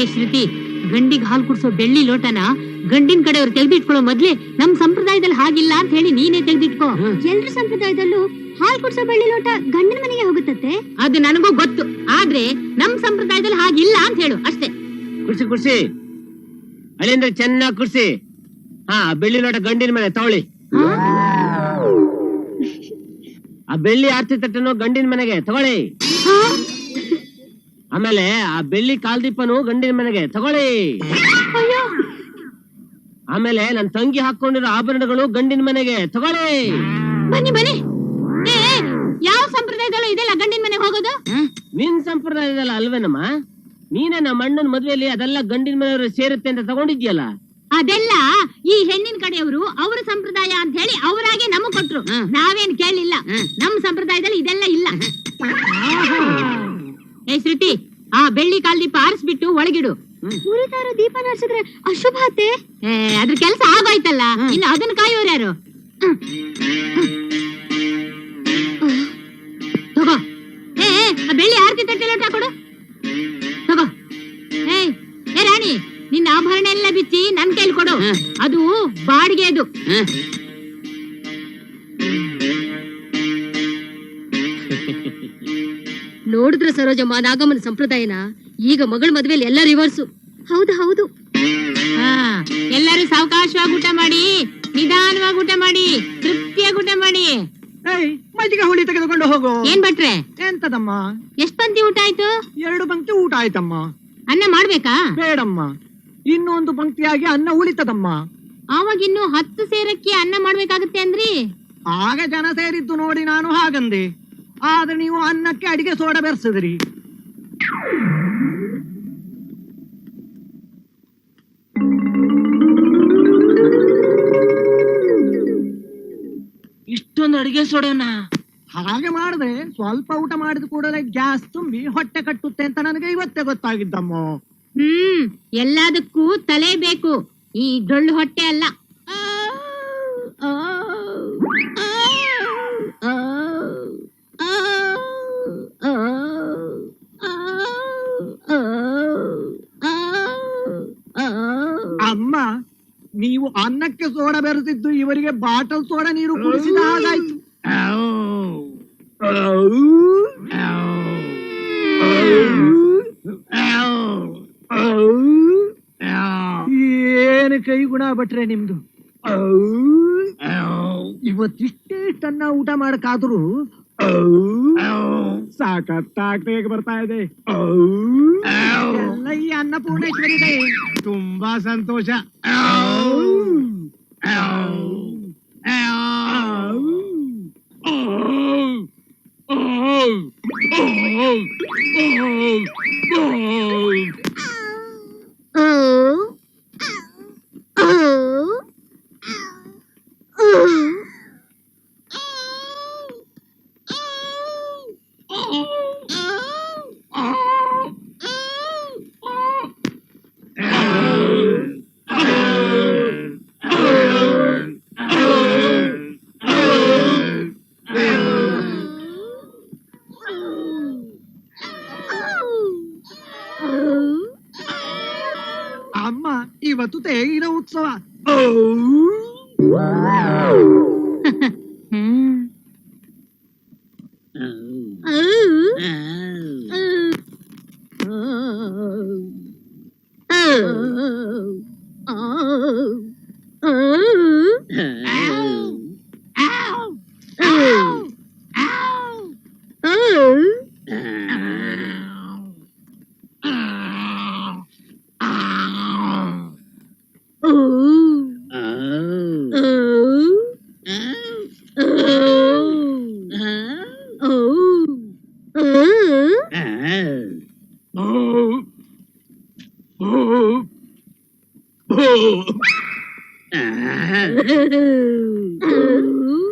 ಏ ಶ್ರುತಿ ಗಂಡಿಗೆ ಹಾಲು ಕುಡಿಸೋ ಬೆಳ್ಳಿ ಲೋಟನ ಗಂಡಿನ ಕಡೆಯವ್ರು ತೆಗೆದಿಟ್ಕೊಳ್ಳೋ ಮೊದ್ಲೇ ನಮ್ ಸಂಪ್ರದಾಯದಲ್ಲಿ ಹಾಗಿಲ್ಲ ಅಂತ ಹೇಳಿ ನೀನೇ ತೆಗೆದಿಟ್ಕೋ. ಎಲ್ರ ಸಂಪ್ರದಾಯದಲ್ಲೂ ಹಾಲ್ ಕುಡಿಸೋ ಬೆಳ್ಳಿ ಲೋಟ ಗಂಡನ ಮನೆಗೆ ಹೋಗುತ್ತೆ ಅದು ನನಗೂ ಗೊತ್ತು. ಆದ್ರೆ ನಮ್ ಸಂಪ್ರದಾಯದಲ್ಲಿ ಹಾಗಿಲ್ಲ ಅಂತ ಹೇಳು ಅಷ್ಟೇ. ಕುರ್ಸಿ ಕುರ್ಸಿ ಅಲ್ಲಿಂದ ಚೆನ್ನಾಗಿ ಕುರ್ಸಿ ಹಾ ಬೆಳ್ಳಿ ಲೋಟ ಗಂಡಿನ ಮನೆ ತಗೊಳ್ಳಿ. ಆ ಬೆಳ್ಳಿ ಆರ್ತಿ ತಟ್ಟನು ಗಂಡಿನ ಮನೆಗೆ ತಗೊಳ್ಳಿ. ಆಮೇಲೆ ಆ ಬೆಳ್ಳಿ ಕಾಲ್ದೀಪನು ಗಂಡಿನ ಮನೆಗೆ ತಗೊಳ್ಳಿ. ಆಮೇಲೆ ನನ್ ತಂಗಿ ಹಾಕೊಂಡಿರೋ ಆಭರಣಗಳು ಗಂಡಿನ ಮನೆಗೆ ತಗೊಳ್ಳಿ. ಬನ್ನಿ ಬನ್ನಿ. ಏ ಯಾವ ಸಂಪ್ರದಾಯದಲ್ಲ ಇದೆಲ್ಲ ಗಂಡಿನ ಮನೆಗೆ ಹೋಗೋದು? ನಿನ್ ಸಂಪ್ರದಾಯದಲ್ಲ ಅಲ್ವೇನಮ್ಮ? ನೀನೇ ನಮ್ಮ ಅಣ್ಣನ ಮದ್ವೆಲಿ ಅದೆಲ್ಲ ಗಂಡಿನ ಮನೆಯವರು ಸೇರುತ್ತೆ ಅಂತ ತಗೊಂಡಿದ್ಯಲ್ಲ? ಅದೆಲ್ಲ ಈ ಹೆಣ್ಣಿನ ಕಡೆಯವರು ಅವರ ಸಂಪ್ರದಾಯ ಅಂತ ಹೇಳಿ ಅವರಾಗೆ ನಮಗ್ ಕೊಟ್ರು. ನಾವೇನ್ ಕೇಳಿಲ್ಲ. ನಮ್ ಸಂಪ್ರದಾಯದಲ್ಲಿ ಇದೆಲ್ಲ ಇಲ್ಲ. ಏ ಶ್ರುತಿ ಆ ಬೆಳ್ಳಿ ಕಾಲ್ ದೀಪ ಆರಿಸ್ಬಿಟ್ಟು ಒಳಗಿಡು. ಉರಿತಾ ಇರೋ ದೀಪ ನಡ್ಸಿದ್ರೆ ಅಶುಭ ಏ, ಅದ್ರ ಕೆಲಸ ಆಗೋಯ್ತಲ್ಲ ಇನ್ನು ಅದನ್ನ ಕಾಯೋರು ಯಾರು? ತಗೋ. ಏ ಏ, ಆ ಬೆಳ್ಳಿ ಆರತಿ ತಟ್ಟೆ ಲೋಟ ಕೊಡು. ತಗೋ. ಏ ಏ ರಾಣಿ ನಿನ್ನ ಆಭರಣ ಎಲ್ಲ ಬಿಚ್ಚಿ ನನ್ ಕೈಲಿ ಕೊಡು. ಅದು ಬಾಡಿಗೆ ಅದು ನೋಡಿದ್ರ ಸರೋಜಮ್ಮ ನಾಗಮ್ಮನ ಸಂಪ್ರದಾಯನ? ಈಗ ಮಗಳ ಮದ್ವೆಲಿ ಎಲ್ಲ ರಿವರ್ಸು ಹೌದು ಹೌದು. ಹಾ ಎಲ್ಲರೂ ಸಾವಕಾಶವಾಗಿ ಊಟ ಮಾಡಿ ನಿಧಾನವಾಗಿ ಊಟ ಮಾಡಿ ತೃಪ್ತಿಯಾಗಿ ಊಟ ಮಾಡಿ. ಏಯ್ ಮಜ್ಜಿಗೆ ಹುಳಿ ತೆಗೆದುಕೊಂಡು ಹೋಗು. ಏನ್ ಭಟ್ರೆ? ಎಂತದಮ್ಮ? ಎಷ್ಟ್ ಪಂಕ್ತಿ ಊಟ ಆಯ್ತು? ಎರಡು ಪಂಕ್ತಿ ಊಟ ಆಯ್ತಮ್ಮ. ಅನ್ನ ಮಾಡ್ಬೇಕಾ? ಬೇಡಮ್ಮ. ಇನ್ನೊಂದು ಪಂಕ್ತಿಯಾಗಿ ಅನ್ನ ಉಳಿತದಮ್ಮ. ಆವಾಗ ಇನ್ನು ಹತ್ತು ಸೇರಕ್ಕೆ ಅನ್ನ ಮಾಡ್ಬೇಕಾಗತ್ತೆ ಅಂದ್ರಿ? ಆಗ ಜನ ಸೇರಿದ್ದು ನೋಡಿ ನಾನು ಹಾಗಂದೆ. ಆದ್ರೆ ನೀವು ಅನ್ನಕ್ಕೆ ಅಡಿಗೆ ಸೋಡ ಬೆರೆಸಿದ್ರಿ. ಇಷ್ಟೊಂದು ಅಡಿಗೆ ಸೋಡನ? ಹಾಗೆ ಮಾಡಿದ್ರೆ ಸ್ವಲ್ಪ ಊಟ ಮಾಡಿದ ಕೂಡಲೇ ಗ್ಯಾಸ್ ತುಂಬಿ ಹೊಟ್ಟೆ ಕಟ್ಟುತ್ತೆ ಅಂತ ನನಗೆ ಇವತ್ತೇ ಗೊತ್ತಾಗಿದ್ದಮ್ಮ. ಹ್ಮ್ ಎಲ್ಲದಕ್ಕೂ ತಲೆ ಬೇಕು. ಈ ಡೊಳ್ಳು ಹೊಟ್ಟೆ ಅಲ್ಲ. ಅಮ್ಮ ಅನ್ನಕ್ಕೆ ಸೋಡ ಬೆರೆಸಿದ್ದು, ಇವರಿಗೆ ಬಾಟಲ್ ಸೋಡ ನೀರು ಕುಡಿಸಿದ ಹಾಗಾಯ್ತು. ಏನು ಕೈ ಗುಣ ಭಟ್ರೆ ನಿಮ್ದು? ಇವತ್ತಿಷ್ಟೇ ಇಷ್ಟನ್ನ ಊಟ ಮಾಡಕ್ಕಾದ್ರು ಸಾಕತ್ತಾಗ್ತೇ ಬರ್ತಾ ಇದೆ. ಎಲ್ಲ ಈ ಅನ್ನಪೂರ್ಣೇಶ್ವರಿದೆ ತುಂಬಾ ಸಂತೋಷ. ಅಮ್ಮ ಇವತ್ತು ತೇಗಿನ ಉತ್ಸವ Oh. Uh-huh. Uh-huh. Uh-huh. Uh-huh. Uh-huh. Uh-huh.